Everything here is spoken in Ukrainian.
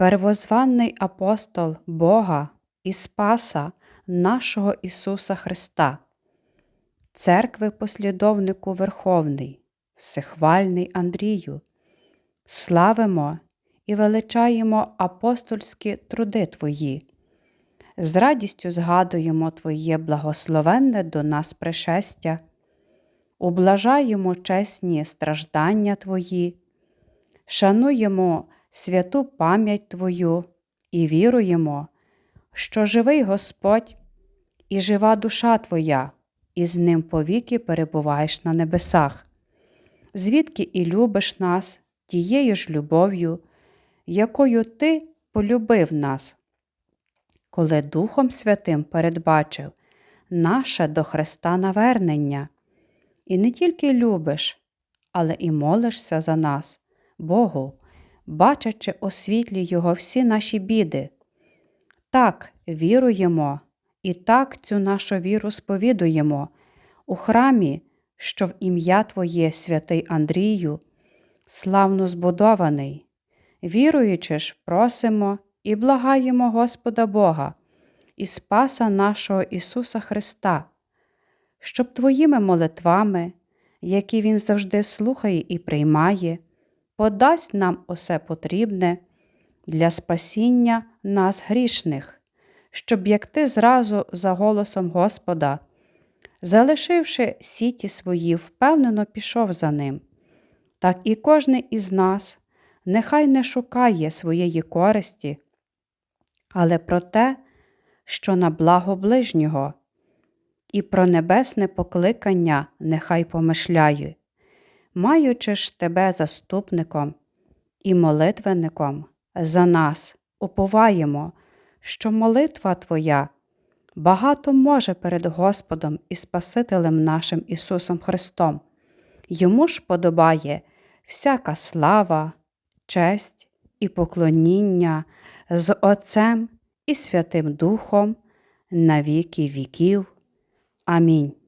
первозванний апостол Бога і Спаса нашого Ісуса Христа, церкви послідовнику Верховний, Всехвальний Андрію, славимо і величаємо апостольські труди Твої. З радістю згадуємо Твоє благословенне до нас пришестя, ублажаємо чесні страждання Твої, шануємо святу пам'ять Твою і віруємо, що живий Господь і жива душа Твоя, і з ним повіки перебуваєш на небесах, звідки і любиш нас тією ж любов'ю, якою Ти полюбив нас, коли Духом Святим передбачив наше до Христа навернення, і не тільки любиш, але і молишся за нас, Богу, бачачи у світлі Його всі наші біди. Так віруємо і так цю нашу віру сповідуємо у храмі, що в ім'я Твоє, святий Андрію, славно збудований. Віруючи ж, просимо і благаємо Господа Бога і Спаса нашого Ісуса Христа, щоб Твоїми молитвами, які Він завжди слухає і приймає, подасть нам усе потрібне для спасіння нас грішних, щоб як зразу за голосом Господа, залишивши сіті свої, впевнено пішов за ним, так і кожний із нас нехай не шукає своєї користі, але про те, що на благо ближнього, і про небесне покликання нехай помишляє, маючи ж тебе заступником і молитвенником за нас, уповаємо, що молитва Твоя багато може перед Господом і Спасителем нашим Ісусом Христом. Йому ж подобає всяка слава, честь і поклоніння з Отцем і Святим Духом на віки віків. Амінь.